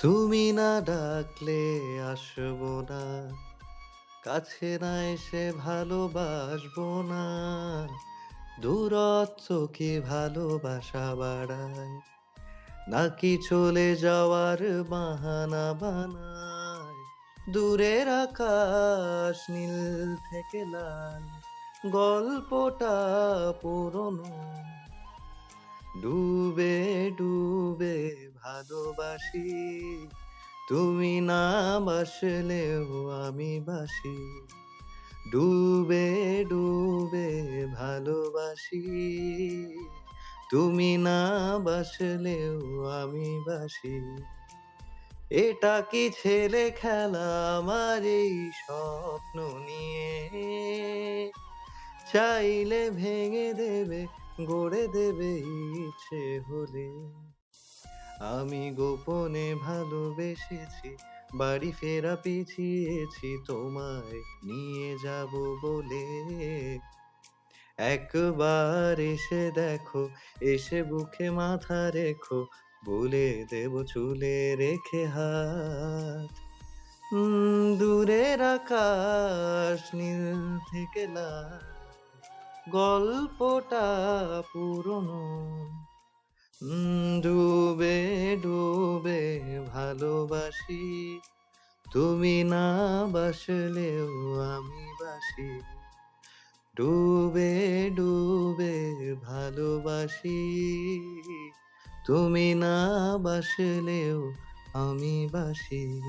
তুমি না ডাকলে আসব না, কাছে না এসে ভালোবাসবো না দূরত্ব কি ভালোবাসা বাড়ায়, নাকি চলে যাওয়ার বাহানা বানায়, দূরের আকাশ নীল থেকে লাল, গল্পটা পুরনো, ডুবে ডুবে ভালোবাসি। তুমি না বাসলেও আমি বাসি। ডুবে ডুবে ভালোবাসি। তুমি না বাসলেও আমি বাসি। এটা কি ছেলে খেলা আমার এই স্বপ্ন নিয়ে? চাইলে ভেঙে দেবে, গড়ে দেবে ইচ্ছে হলে। আমি গোপনে ভালোবেসেছি, বাড়ি ফেরা পিছিয়েছি, তোমায় নিয়ে যাব বলে। একবার এসে দেখো, এসে বুকে মাথা রেখো, বলে দেব চুলে রেখে হাত। দূরের আকাশ, নীল থেকে গল্পটা পুরনো। ডুবে ভালোবাসি। তুমি না বাসলেও আমি বাসি। ডুবে ডুবে ভালোবাসি। তুমি না বাসলেও আমি বাসি।